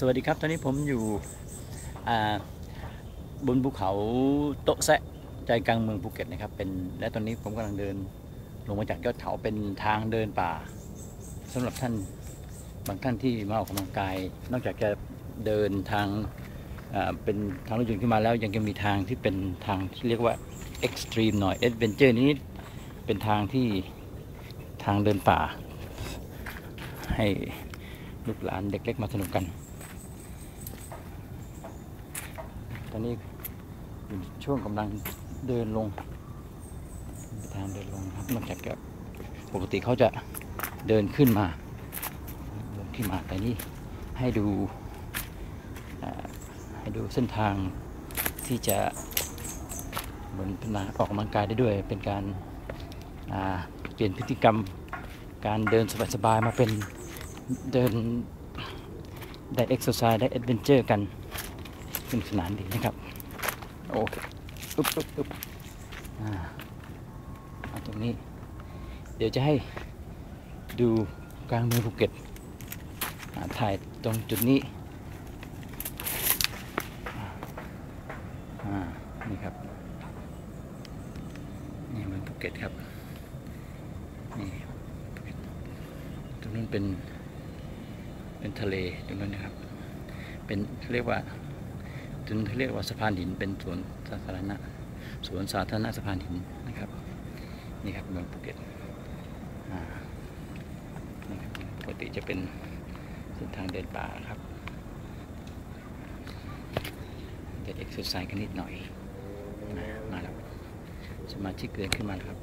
สวัสดีครับ ตอนนี้ผมอยู่บนภูเขาโตะแซะใจกลางเมืองภูเก็ตนะครับเป็นและตอนนี้ผมกำลังเดินลงมาจากยอดเขาเป็นทางเดินป่าสำหรับท่านบางท่านที่มาออกกำลังกาย นอกจากจะเดินทางเป็นทางรถยนต์ขึ้นมาแล้วยังจะมีทางที่เป็นทางที่เรียกว่าเอ็กซ์ตรีมหน่อยเอดเวนเจอร์นี้เป็นทางที่ทางเดินป่า ให้ลูกหลานเด็กเล็กมาสนุกกัน ต อนนี้อยู่ช่วงกำลังเดินลงทางเดินลงครับนอกจากจะปกติเขาจะเดินขึ้นมาเดินขึ้นมาแต่นี่ให้ดูให้ดูเส้นทางที่จะเหมือนเป็นาออกกำลังกายได้ด้วย เป็นการาเปลี่ยนพฤติกรรมการเดินสบายๆมาเป็นเดินได้เอ็กซ์ไซส์ได้เอดเวนเจอร์กัน สนุกสนานดีนะครับ โอเคอุ๊บอุ๊บอุ๊บอ่าเอาตรงนี้ เดี๋ยวจะให้ดูกลางเมืองภูเก็ตถ่ายตรงจุดนี้อ่านี่ครับ นี่เมืองภูเก็ตครับ นี่ตตรงนั้นเป็น เป็นทะเลตรงนั้นนะครับ เป็นเรียกว่า จนเรียกว่าสะพานหินเป็นสวนสาธารณะสวนสาธารณะสะพานหินนะครับนี่ครับเมืองภูเก็ตปกติจะเป็นเส้นทางเดินป่าครับจะเอ็กซ์ไซส์กันนิดหน่อยมาแล้วสมาชิกเดินขึ้นมาครับ